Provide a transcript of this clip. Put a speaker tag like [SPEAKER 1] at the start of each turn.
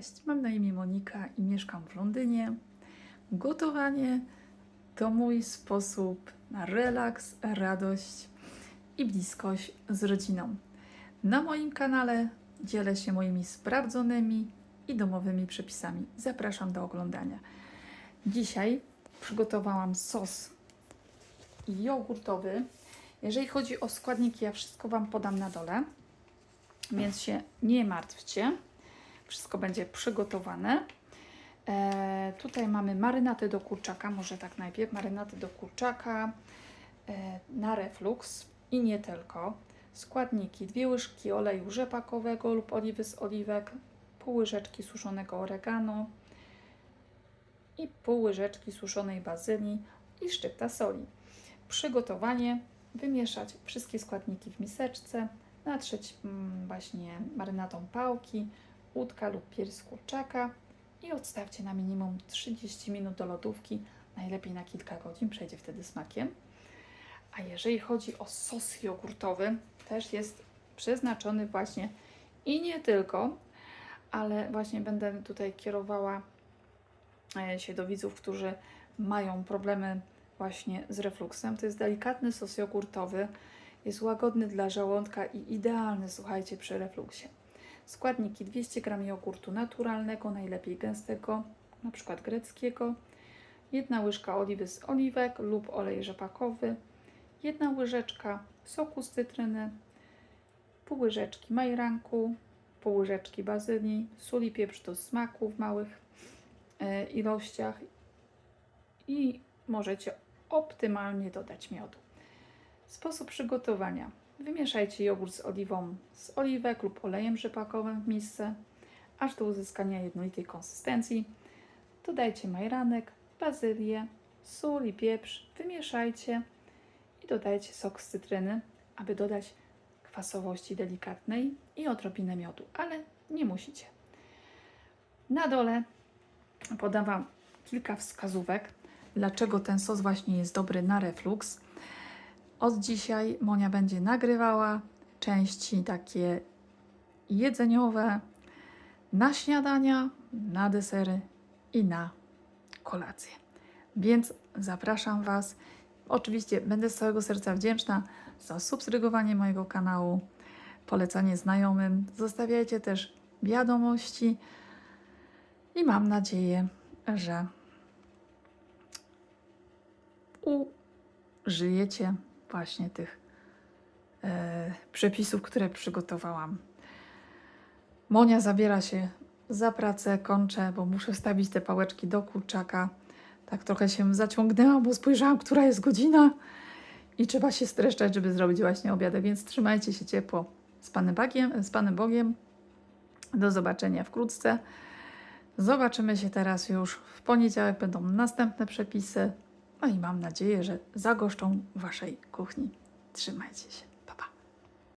[SPEAKER 1] Cześć, mam na imię Monika i mieszkam w Londynie. Gotowanie to mój sposób na relaks, radość i bliskość z rodziną. Na moim kanale dzielę się moimi sprawdzonymi i domowymi przepisami. Zapraszam do oglądania. Dzisiaj przygotowałam sos jogurtowy. Jeżeli chodzi o składniki, ja wszystko Wam podam na dole, więc się nie martwcie. Wszystko będzie przygotowane. E, tutaj mamy marynatę do kurczaka, może tak najpierw, marynatę do kurczaka e, na reflux i nie tylko. Składniki: dwie łyżki oleju rzepakowego lub oliwy z oliwek, pół łyżeczki suszonego oregano i pół łyżeczki suszonej bazylii i szczypta soli. Przygotowanie: wymieszać wszystkie składniki w miseczce, natrzeć mm, właśnie marynatą pałki, łódka lub pierś kurczaka i odstawcie na minimum 30 minut do lodówki, najlepiej na kilka godzin, przejdzie wtedy smakiem. A jeżeli chodzi o sos jogurtowy, też jest przeznaczony właśnie i nie tylko, ale właśnie będę tutaj kierowała e, się do widzów, którzy mają problemy właśnie z refluksem. To jest delikatny sos jogurtowy, jest łagodny dla żołądka i idealny, słuchajcie, przy refluksie. Składniki 200 g jogurtu naturalnego, najlepiej gęstego, na przykład greckiego, jedna łyżka oliwy z oliwek lub olej rzepakowy, jedna łyżeczka soku z cytryny, pół łyżeczki majranku, pół łyżeczki bazylii, sól i pieprz do smaku w małych e, ilościach. I możecie optymalnie dodać miodu. Sposób przygotowania. Wymieszajcie jogurt z oliwą z oliwek lub olejem rzepakowym w misce, aż do uzyskania jednolitej konsystencji. Dodajcie majranek, bazylię, sól i pieprz, wymieszajcie i dodajcie sok z cytryny, aby dodać kwasowości delikatnej i odrobinę miodu, ale nie musicie. Na dole podam Wam kilka wskazówek, dlaczego ten sos właśnie jest dobry na reflux. Od dzisiaj Monia będzie nagrywała części takie jedzeniowe na śniadania, na desery i na kolację. Więc zapraszam Was. Oczywiście będę z całego serca wdzięczna za subskrybowanie mojego kanału, polecanie znajomym. Zostawiajcie też wiadomości i mam nadzieję, że użyjecie właśnie tych e, przepisów, które przygotowałam. Monia zabiera się za pracę, kończę, bo muszę wstawić te pałeczki do kurczaka. Tak trochę się zaciągnęłam, bo spojrzałam, która jest godzina i trzeba się streszczać, żeby zrobić właśnie obiadek, więc trzymajcie się ciepło z Panem, Bagiem, z Panem Bogiem. Do zobaczenia wkrótce. Zobaczymy się teraz już w poniedziałek. Będą następne przepisy. No i mam nadzieję, że zagoszczą Waszej kuchni. Trzymajcie się.